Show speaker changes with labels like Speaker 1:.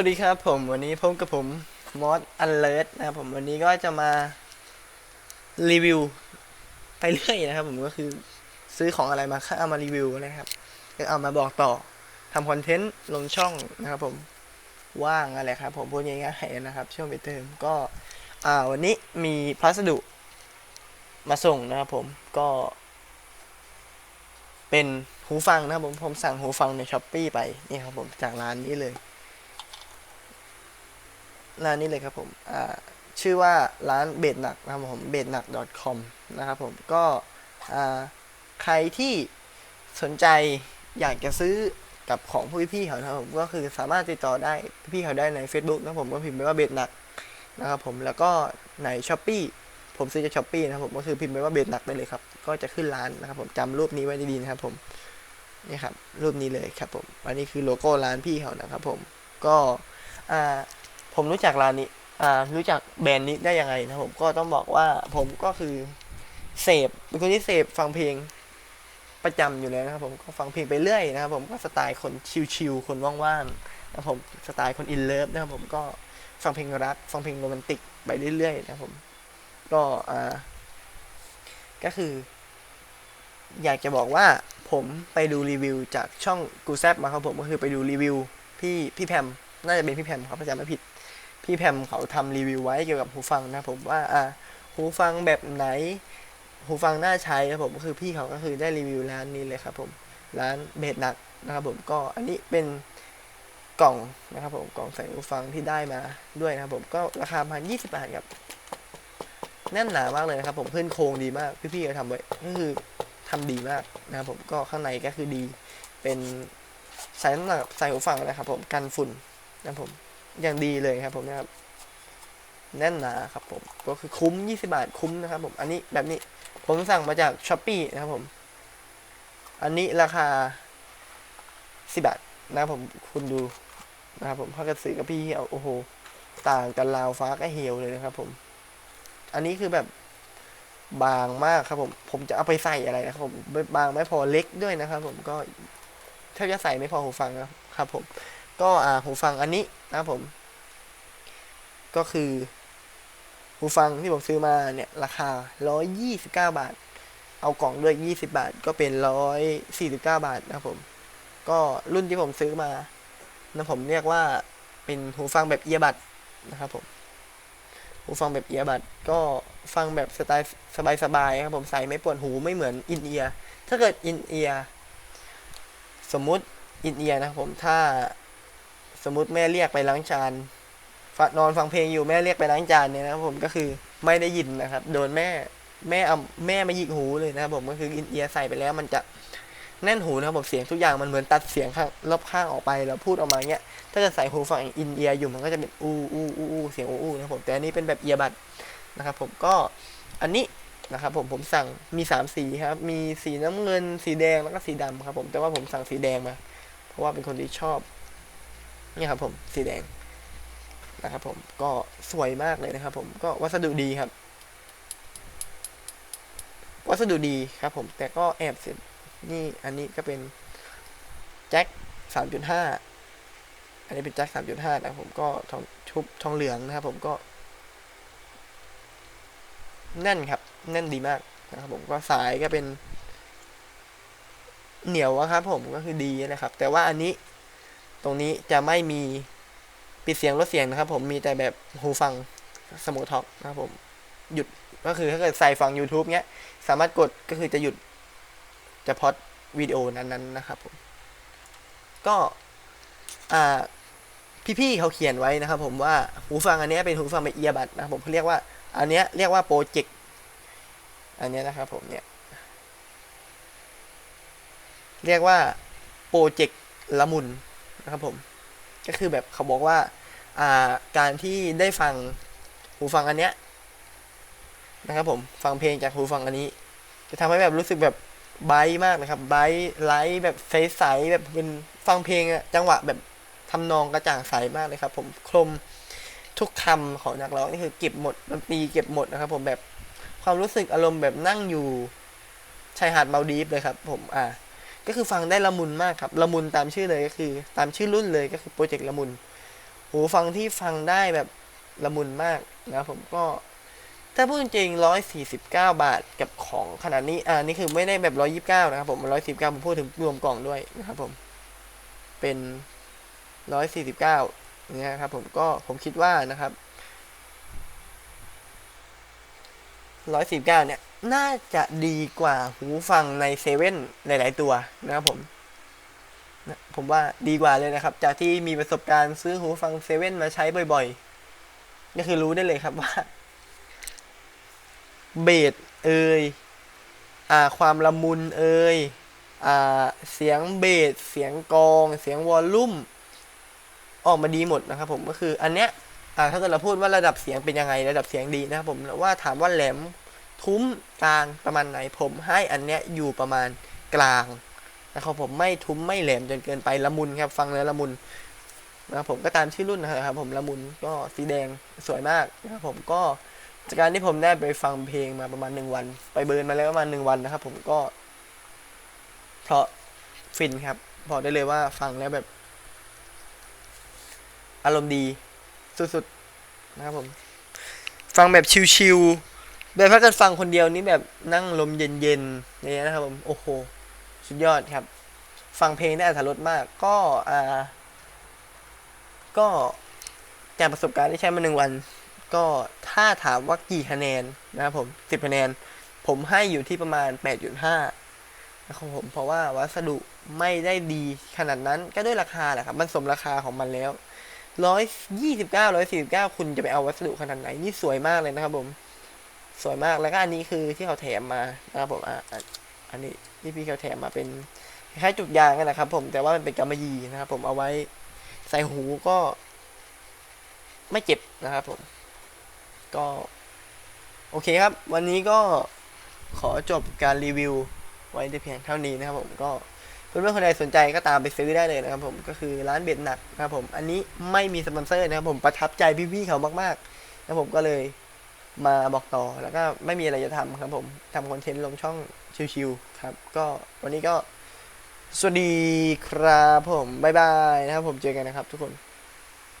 Speaker 1: วัสดีครับผมวันนี้พบกับผมมอสอันเลิศนะครับผมวันนี้ก็จะมารีวิวไปเรื่อยนะครับ ผมก็คือซื้อของอะไรมาก็เอามารีวิวนะครับก็เอามาบอกต่อทำคอนเทนต์ลงช่องนะครับ ผมว่างอะไรครับ ผมพูดง่ายๆนะครับ ช่วงปิดเทอมก็อ่าวันนี้มีพัสดุมาส่งนะครับผมก็ เป็นหูฟังนะครับผมผมสั่งหูฟังในช้อปปีไปนี่ครับผมจากร้านนี้เลย ร้านนี้เลยครับผมชื่อว่าร้านเบดหนักนะครับผมเบดหนัก .com นะครับผมก็ใครที่สนใจอยากจะซื้อกับของผู้พี่เขานะครับผมก็คือสามารถติดต่อได้พี่เขาได้ใน Facebook นะผมก็พิมพ์ไปว่าเบดหนักนะครับผมแล้วก็ในช้อปปีผมซื้อจากช้อปปีนะครับผมก็คือพิมพ์ไปว่าเบดหนักได้เลยครับ ก็จะขึ้นร้านนะครับผมจำรูปนี้ไว้ดีๆนะครับผมนี่ครับรูปนี้เลยครับผมอันนี้คือโลโก้ร้านพี่เขานะครับผมก็อ่า ผมรู้จักร้านนี้อ่ารู้จักแบรนด์นี้ได้ยังไงนะผมก็ต้องบอกว่าผมก็คือเสพเป็นคนที่เสพฟังเพลงประจำอยู่แล้วนะครับผมก็ฟังเพลงไปเรื่อยนะครับผมก็สไตล์คนชิลๆคนว่างๆนะผมสไตล์คนอินเลิฟนะครับผมก็ฟังเพลงรัก ฟังเพลงโรแมนติกไปเรื่อยๆนะครับผมก็อ่าก็คือ อยากจะบอกว่าผมไปดูรีวิวจากช่องกูแซบมาครับผมก็คือไปดูรีวิวพี่พี่แพมน่าจะเป็นพี่แพมครับถ้าจำไม่ผิด พี่แพมเขาทำรีวิวไว้เกี่ยวกับหูฟังนะผมว่าอ่าหูฟังแบบไหน หูฟังน่าใช้ครับผมก็คือพี่เขาก็คือได้รีวิวร้านนี้เลยครับผมร้านเบดหนักนะครับผมก็อันนี้เป็นกล่องนะครับผมกล่องใส่หูฟังที่ได้มาด้วยนะครับผมก็ราคาประมาณ20บบาทครับแน่นหนามากเลยนะครับผมพื้นโครงดีมากพี่ๆเขาทำไว้ก็คือทำดีมากนะครับผมก็ข้างในก็คือดีเป็นใส่น้ำหนักใส่หูฟังนะครับผมกันฝุ่นนะครับผม อย่างดีเลยครับผมนะครับแน่นหนาครับผมก็คือคุ้ม 20 บาทคุ้มนะครับผมอันนี้แบบนี้ผมสั่งมาจากช้อปปีนะครับผม อันนี้ราคา 10 บาทนะครับผมคุณดูนะครับผมถ้ากิดซื้อกับพี่เอาโอ้โห ต่างกันราวฟ้าก็เหวเลยนะครับ ผม อันนี้คือแบบบางมากครับผม ผมจะเอาไปใส่อะไรนะครับผมบางไม่พอเล็กด้วยนะครับ ผมก็แทบจะใส่ไม่พอหูฟังนะครับผม ก็อ่าหูฟังอันนี้นะผม ก็คือหูฟังที่ผมซื้อมาเนี่ยราคา 129 บาท เอากล่องด้วย 20 บาท ก็เป็น 149 บาทนะผม ก็รุ่นที่ผมซื้อมานะผมเรียกว่าเป็นหูฟังแบบเอียบัดนะครับผม หูฟังแบบเอียบัดก็ฟังแบบสไตล์สบายๆครับผมใส่ไม่ปวดหูไม่เหมือนอินเอียถ้าเกิดอินเอียสมมุติอินเอียนะครับผมถ้า สมมติแม่เรียกไปล้างจานนอนฟังเพลงอยู่แม่เรียกไปล้างจานเนี่ยนะครับผมก็คือไม่ได้ยินนะครับ โดนแม่แม่เอาแม่มาหยิกหูเลยนะครับผมก็คืออินเอียร์ใส่ไปแล้วมันจะแน่นหูนะครับผมเสียงทุกอย่างมันเหมือนตัดเสียงข้างรอบข้างออกไปแล้วพูดออกมาเงี้ยถ้าจะใส่หูฟังอินเอียร์อยู่มันก็จะเป็นอู้อู้อู้อู้เสียงอู้อู้นะครับผมแต่อันนี้เป็นแบบเอียบัดนะครับผมก็อันนี้นะครับผมผมสั่งมีสามสีครับ มีสีน้ำเงิน สีแดงแล้วก็สีดำครับผมแต่ว่าผมสั่งสีแดงมา เพราะว่าเป็นคนที่ชอบ นี่ครับผมสีแดงนะครับผมก็สวยมากเลยนะครับ ผมก็วัสดุดีครับ วัสดุดีครับ ผมแต่ก็แอบเสียนี่อันนี้ก็เป็นแจ็คสามจุดห้าอันนี้เป็นแจ็คสามจุดห้านะครับผมก็ทองชุบทองเหลืองนะครับ ผมก็แน่นครับแน่นดีมากนะครับผมก็สายก็เป็น เหนียวอะครับผมก็คือดีนะครับ แต่ว่าอันนี้ ตรงนี้จะไม่มีปิดเสียงลดเสียงนะครับ ผมมีแต่แบบหูฟังสมูทท็อกนะครับผมหยุดก็คือถ้าเกิดใส่ฟัง YouTube เนี้ย สามารถกดก็คือจะหยุดจะพอดวิดีโอนั้นๆนะครับผมก็อ่าพี่ๆเขาเขียนไว้นะครับผมว่าหูฟังอันเนี้ยเป็นหูฟังแบบเอียบัดนะครับผมเขาเรียกว่าอันเนี้ยเรียกว่าโปรเจกต์อันเนี้ยนะครับผมเนี่ยเรียกว่าโปรเจกต์ละมุน นะครับผม ก็คือแบบเขาบอกว่าอ่าการที่ได้ฟังหูฟังอันเนี้ยนะครับผมฟังเพลงจากหูฟังอันนี้ จะทำให้แบบรู้สึกแบบไบท์มากนะครับไบท์ไลท์แบบใสๆแบบเป็นฟังเพลงอะจังหวะแบบทำนองกระจ่างใสมากเลยครับ ผมคลมทุกคำของนักร้องนี่คือเก็บหมดดนตรีเก็บหมดนะครับ ผมแบบความรู้สึกอารมณ์แบบนั่งอยู่ชายหาดมาลดีฟเลยครับ ผมอ่า ก็คือฟังได้ละมุนมากครับละมุนตามชื่อเลยก็คือ ตามชื่อรุ่นเลยก็คือโปรเจกต์ละมุนหูฟังที่ฟังได้แบบละมุนมากนะครับผมก็ ถ้าพูดจริงร้อยสี่สิบเก้าบาทกับของขนาดนี้อ่านี่คือไม่ได้แบบร้อยยี่สิบเก้านะครับผมร้อยสิบเก้าผมพูดถึงรวมกล่องด้วยนะครับผม เป็นร้อยสี่สิบเก้าเนี่ยครับผมก็ผมคิดว่านะครับ ร้อยสิบเก้าเนี่ย น่าจะดีกว่าหูฟังในเซเว่นหลาย ๆ ตัวนะครับผมผมว่าดีกว่าเลยนะครับ จากที่มีประสบการณ์ซื้อหูฟังเซเว่นมาใช้บ่อยๆ ก็คือรู้ได้เลยครับว่า เบสเอ่ยอ่าความละมุนเอ่ยอ่าเสียงเบส เสียงกอง เสียงวอลลุ่ม ออกมาดีหมดนะครับผมก็คืออันเนี้ย อ่าถ้าเกิดเราพูดว่าระดับเสียงเป็นยังไงระดับเสียงดีนะครับผมว่าถามว่าแหลมทุ้มกลางประมาณไหน ผมให้อันเนี้ยอยู่ประมาณกลางนะครับผมไม่ทุ้มไม่แหลมจนเกินไปละมุนครับฟังแล้วละมุนนะครับผมก็ตามชื่อรุ่นนะครับผมละมุนก็สีแดงสวยมากนะครับผมก็จากการที่ผมได้ไปฟังเพลงมาประมาณหนึ่งวัน ไปเบิร์นมาแล้วประมาณหนึ่งวันนะครับผมก็ เพราะฟินครับบอกได้เลยว่าฟังแล้วแบบ อารมณ์ดี สุดๆนะครับผม ฟังแบบชิลๆแบบถ้าเกิดฟังคนเดียวนี่แบบนั่งลมเย็นๆอย่างเงี้ยนะครับผมโอ้โหสุดยอดครับ ฟังเพลงได้อรรถรสมาก ก็อ่าก็จากประสบการณ์ที่ใช้มาหนึ่งวัน ก็ถ้าถามว่ากี่คะแนนนะครับผมสิบคะแนน ผมให้อยู่ที่ประมาณแปดจุดห้านะครับผมเพราะว่าวัสดุไม่ได้ดีขนาดนั้นก็ด้วยราคาแหละครับ มันสมราคาของมันแล้ว ร้อยยี่สิบเก้าร้อยสี่สิบเก้าคุณจะไปเอาวัสดุขนาดไหน นี่สวยมากเลยนะครับผม สวยมาก แล้วก็อันนี้คือที่เขาแถมมานะครับผมอะอันนี้ที่พี่เขาแถมมาเป็นคล้ายจุกยางนั่นะครับ ผม แต่ว่ามันเป็นกำมะหยี่นะครับผมเอาไว้ใส่หูก็ ไม่เจ็บนะครับผม ก็ โอเคครับ วันนี้ก็ขอจบการรีวิวไว้แต่เพียงเท่านี้นะครับผมก็ เพื่อนๆคนใดสนใจก็ตามไปซื้อได้เลยนะครับผมก็คือร้านเบ็ดหนักนะครับผมอันนี้ไม่มีสปอนเซอร์นะครับผมประทับใจพี่ๆเขามากๆนะผมก็เลยมาบอกต่อแล้วก็ไม่มีอะไรจะทำครับผมทำคอนเทนต์ลงช่องชิวๆครับ ก็วันนี้ก็สวัสดีครับผม บ๊ายบายนะครับผมเจอกันนะครับทุกคน